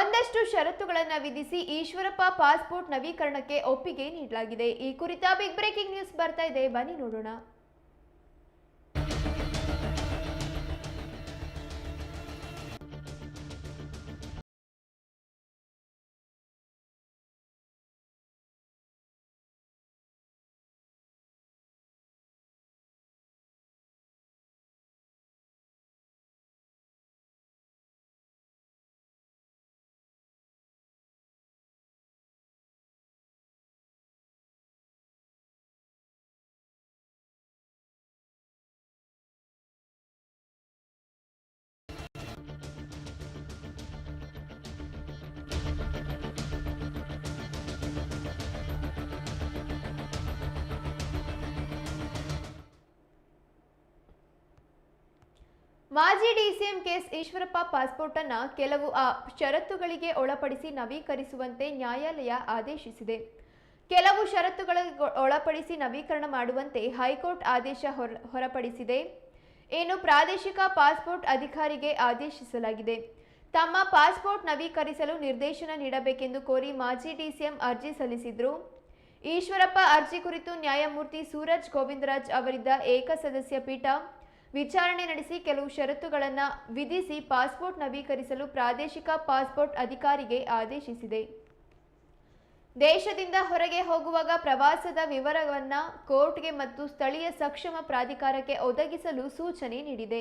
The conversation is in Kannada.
ಒಂದಷ್ಟು ಷರತ್ತುಗಳನ್ನು ವಿಧಿಸಿ ಈಶ್ವರಪ್ಪ ಪಾಸ್ಪೋರ್ಟ್ ನವೀಕರಣಕ್ಕೆ ಒಪ್ಪಿಗೆ ನೀಡಲಾಗಿದೆ. ಈ ಕುರಿತ ಬಿಗ್ ಬ್ರೇಕಿಂಗ್ ನ್ಯೂಸ್ ಬರ್ತಾ ಇದೆ. ಬನ್ನಿ ನೋಡೋಣ. ಮಾಜಿ ಡಿಸಿಎಂ ಕೆಎಸ್ ಈಶ್ವರಪ್ಪ ಪಾಸ್ಪೋರ್ಟ್ ಅನ್ನು ಕೆಲವು, ಆ, ಷರತ್ತುಗಳಿಗೆ ಒಳಪಡಿಸಿ ನವೀಕರಿಸುವಂತೆ ನ್ಯಾಯಾಲಯ ಆದೇಶಿಸಿದೆ. ಕೆಲವು ಷರತ್ತುಗಳಿಗೆ ಒಳಪಡಿಸಿ ನವೀಕರಣ ಮಾಡುವಂತೆ ಹೈಕೋರ್ಟ್ ಆದೇಶ ಹೊರ, ಹೊರಪಡಿಸಿದೆ. ಏನು ಪ್ರಾದೇಶಿಕ ಪಾಸ್ಪೋರ್ಟ್ ಅಧಿಕಾರಿಗೆ ಆದೇಶಿಸಲಾಗಿದೆ. ತಮ್ಮ ಪಾಸ್ಪೋರ್ಟ್ ನವೀಕರಿಸಲು ನಿರ್ದೇಶನ ನೀಡಬೇಕೆಂದು ಕೋರಿ ಮಾಜಿ ಡಿಸಿಎಂ ಅರ್ಜಿ ಸಲ್ಲಿಸಿದ್ರು. ಈಶ್ವರಪ್ಪ ಅರ್ಜಿ ಕುರಿತು ನ್ಯಾಯಮೂರ್ತಿ ಸೂರಜ್ ಗೋವಿಂದರಾಜ್ ಅವರಿದ್ದ ಏಕಸದಸ್ಯ ಪೀಠ ವಿಚಾರಣೆ ನಡೆಸಿ ಕೆಲವು ಷರತ್ತುಗಳನ್ನು ವಿಧಿಸಿ ಪಾಸ್ಪೋರ್ಟ್ ನವೀಕರಿಸಲು ಪ್ರಾದೇಶಿಕ ಪಾಸ್ಪೋರ್ಟ್ ಅಧಿಕಾರಿಗೆ ಆದೇಶಿಸಿದೆ. ದೇಶದಿಂದ ಹೊರಗೆ ಹೋಗುವಾಗ ಪ್ರವಾಸದ ವಿವರವನ್ನು ಕೋರ್ಟ್ಗೆ ಮತ್ತು ಸ್ಥಳೀಯ ಸಕ್ಷಮ ಪ್ರಾಧಿಕಾರಕ್ಕೆ ಒದಗಿಸಲು ಸೂಚನೆ ನೀಡಿದೆ.